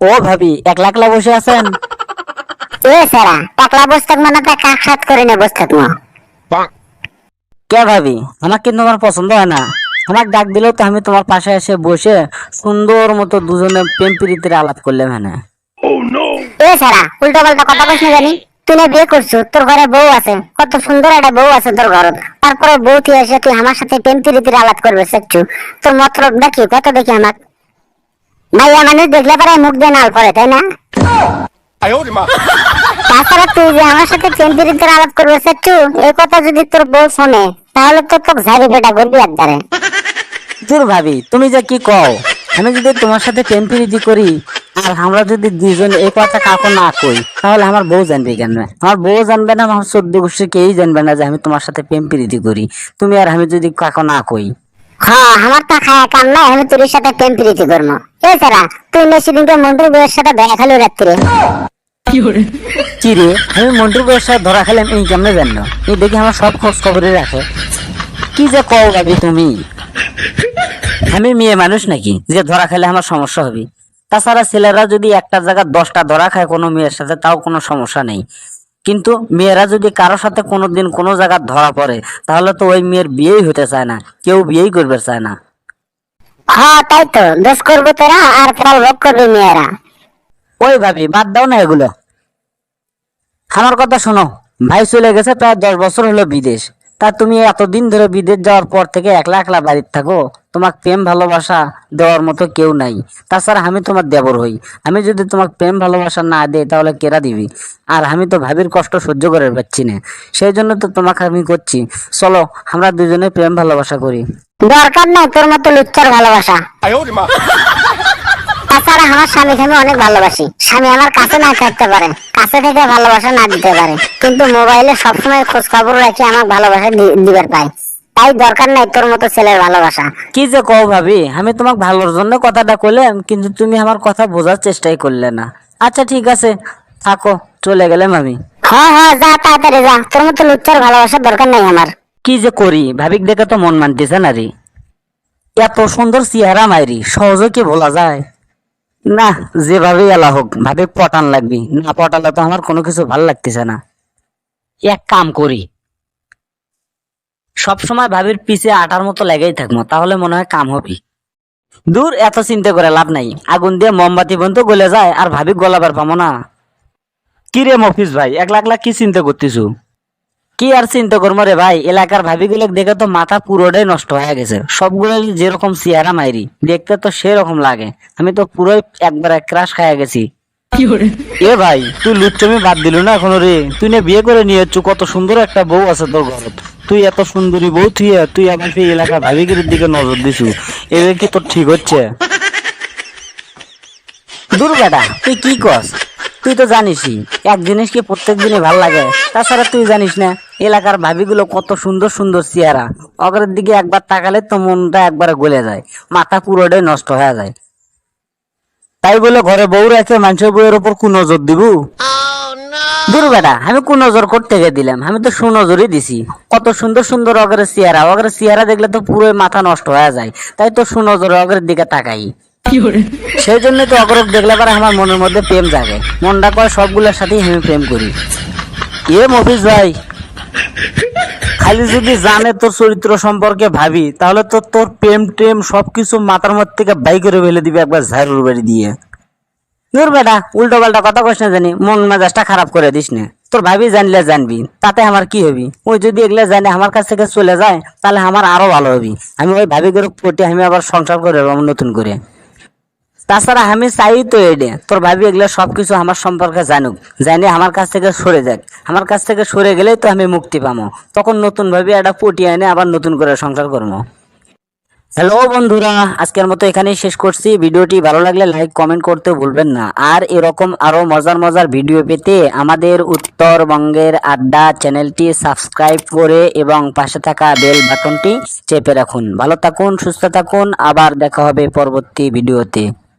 ও ভাবি একলা একলা বসে আছেন? এ সারা টাকলা বসে থাকব না তা কাক সাত করে নিয়ে বসে থাকব কে ভাবি? আমার কিন্তু তোমার পছন্দ হয় না। আমার ডাক দিলেও তো আমি তোমার পাশে এসে বসে সুন্দর মতো দুজনে প্রেম প্রীতির আলাপ করলাম হ্যাঁ এ সারা উল্টো পাল্টা কথা কইস না জানি। তুই না বিয়ে করছ তোর ঘরে বউ আছে। কত সুন্দর একটা বউ আছে তোর ঘর। তারপরে বউ তুই এসে তুই আমার সাথে প্রেম প্রীতির আলাপ করবে শিখছু তোর মতলব দেখি কত দেখি আমার মানুষ দেখলে পরে মুখ দিয়ে নাল তাই না? তাছাড়া তুই যে আমার সাথে আলাপ করবে সেটু এই কথা যদি তোর বউ শোনে তাহলে তোর তো ঝাড়ি বেটা করবি ভাবি তুমি যে কি কও? আমি যদি তোমার সাথে টেম্পিরিটি করি আর আমরা যদি দুজন এই কথা কাউকে না কই তাহলে আমার বউ জানবে কেন? আমার বউ জানবে না আমার চোদ্দ গোষ্ঠী কেই জানবে না যে আমি তোমার সাথে প্রেম প্রীতি করি। তুমি আর আমি যদি কাউকে না কই হ্যাঁ আমার তো খায়া কাম নাই আমি তোর সাথে প্রেম প্রীতি করব এ সারা তুই না সেদিনকে মন্টুর বউয়ের সাথে দেখা রাত্রে কি রে আমি মন্টুর বউয়ের সাথে ধরা খেলাম এই কেমনে এই দেখি আমার সব খোঁজ খবরে রাখে। কি যে কও ভাবি তুমি? আমি মেয়ে মানুষ নাকি যে ধরা খেলে আমার সমস্যা হবে? তাছাড়া ছেলেরা যদি একটা জায়গায় দশটা ধরা খায় কোনো মেয়ের সাথে তাও কোনো সমস্যা নেই। কিন্তু মেয়েরা যদি কারোর সাথে কোনো দিন কোনো জায়গার ধরা পড়ে তাহলে তো ওই মেয়ের বিয়েই হতে চায় না। কেউ বিয়েই করবে চায় না। হ্যাঁ তাই তো। দোষ করব তোরা আর ফল ভোগ করবে মেয়েরা। ওই ভাবি বাদ দাও না এগুলো। আমার কথা শোনো ভাই চলে গেছে প্রায় দশ বছর হলো বিদেশ। তা তুমি এতদিন ধরে বিদেশ যাওয়ার পর থেকে একলা একলা বাড়িতে থাকো। তোমাকে প্রেম ভালোবাসা দেওয়ার মতো কেউ নাই। তাছাড়া আমি তোমার দেবর হই। আমি যদি তোমাকে প্রেম ভালোবাসা না দেই তাহলে কেরা দিবি? আর আমি তো ভাবির কষ্ট সহ্য করে পাচ্ছি না। সেই জন্য তো তোমাকে আমি করছি। চলো আমরা দুজনে প্রেম ভালোবাসা করি। দরকার নাই তোর মতো লুচ্চার ভালোবাসা। তাছাড়া আমার স্বামীকে আমি অনেক ভালোবাসি। স্বামী আমার কাছে না থাকতে পারে কাছে থেকে ভালোবাসা না দিতে পারে। কিন্তু মোবাইলে সবসময় খোঁজ খবর রাখি আমার ভালোবাসা দিবার পায়। তাই দরকার নাই তোর মতো ছেলের ভালোবাসা। কি যে কও ভাবি আমি তোমাকে ভালোর জন্য কথাটা কইলাম কিন্তু তুমি আমার কথা বোঝার চেষ্টাই করলে না। আচ্ছা ঠিক আছে থাকো চলে গেলাম আমি। হ্যাঁ হ্যাঁ যা তাড়াতাড়ি যা তোর মতো লুচ্চার ভালোবাসার দরকার নাই আমার। কি যে করি ভাবিক দেখে তো মন মানতেছে না রে। এত সুন্দর চেহারা মাইরি সহজে কি বলা যায়? না যেভাবে এলা হোক, ভাবে পটান লাগবি। না পটালে তো আমার কোনো কিছু ভালো লাগতেছে না। এক কাম করি। সব সময় ভাবির পিছে আটার মতো লেগেই থাকব, তাহলে মনে হয় কাম হবে। দূর, এত চিন্তা করে লাভ নাই। আগুন দিয়ে মোমবাতি বন্ধ গলে যায়, আর ভাবি গলাবার পাবো না। কি রে মফিজ ভাই, একলা লাখ কি চিন্তা করতেছু? কি আর চিন্তা করব রে ভাই? এলাকার ভাবিগুলো দেখে তো মাথা পুরোটাই নষ্ট হয়ে গেছে। সবগুলো যেরকম চেহারা মাইরি দেখতে তো সেরকম লাগে। আমি তো পুরোই একবারে ক্রাশ খাইয়া গেছি। এ ভাই তুই লুচ্চমি বাদ দিল না এখনও রে? তুই না বিয়ে করে নিয়ে কত সুন্দর একটা বউ আছে তোর ঘরে। তুই এত সুন্দরী বউ তুই তুই আবার সেই এলাকার ভাবিগিরির দিকে নজর দিছু। এদের কি তোর ঠিক হচ্ছে? দূর বেটা তুই কি কস? তুই তো জানিসই, এক জিনিস কি প্রত্যেক দিনই ভালো লাগে? তাছাড়া তুই জানিস না, এলাকার ভাবিগুলো কত সুন্দর সুন্দর চেহারা। অগরের দিকে একবার তাকালে তো মনটা একবারে গলে যায়, মাথা পুরোটাই নষ্ট হয়ে যায়। তাই বলে ঘরে বউ রেখে মানুষের বউয়ের ওপর কু নজর দিব? দূর বেটা, আমি কোন নজর করতে গিয়ে দিলাম, আমি তো সুনজরই দিছি। কত সুন্দর সুন্দর অগরের চেহারা অগরের চেহারা দেখলে তো পুরো মাথা নষ্ট হয়ে যায়, তাই তো সুনজরে অগরের দিকে তাকাই। সেই জন্য তো অগরব দেখলে পরে আমার মনের মধ্যে প্রেম জাগে। মনটা কয় সবগুলোর সাথেই আমি প্রেম করি। এ মফিজ ভাই, খালি যদি জানে তোর চরিত্র সম্পর্কে ভাবি, তাহলে তো তোর প্রেম টেম সবকিছু মাথার মধ্যে থেকে বাই করে ফেলে দিবে একবার ঝাড়ুর বাড়ি দিয়ে। দূর বেটা উল্টো পাল্টা কথা কইস না জানি, মন মেজাজটা খারাপ করে দিস না। তোর ভাবি জানলে জানবি, তাতে আমার কি হবি? ওই যদি এগুলা জানে আমার কাছ থেকে চলে যায়, তাহলে আমার আরও ভালো হবি। আমি ওই ভাবি করে আমি আবার সংসার করে নতুন করে। তাছাড়া আমি চাই তো এডে তোর ভাবি এগুলো সবকিছু আমার সম্পর্কে জানুক। জানি আমার কাছ থেকে সরে যাক। আমার কাছ থেকে সরে গেলেই তো আমি মুক্তি পাবো তখন নতুন ভাবি একটা পটি এনে আবার নতুন করে সংসার করব। হ্যালো বন্ধুরা, আজকের মতো এখানেই শেষ করছি। ভিডিওটি ভালো লাগলে লাইক কমেন্ট করতে ভুলবেন না। আর এরকম আরও মজার মজার ভিডিও পেতে আমাদের উত্তরবঙ্গের আড্ডা চ্যানেলটি সাবস্ক্রাইব করে এবং পাশে থাকা বেল বাটনটি চেপে রাখুন। ভালো থাকুন, সুস্থ থাকুন। আবার দেখা হবে পরবর্তী ভিডিওতে।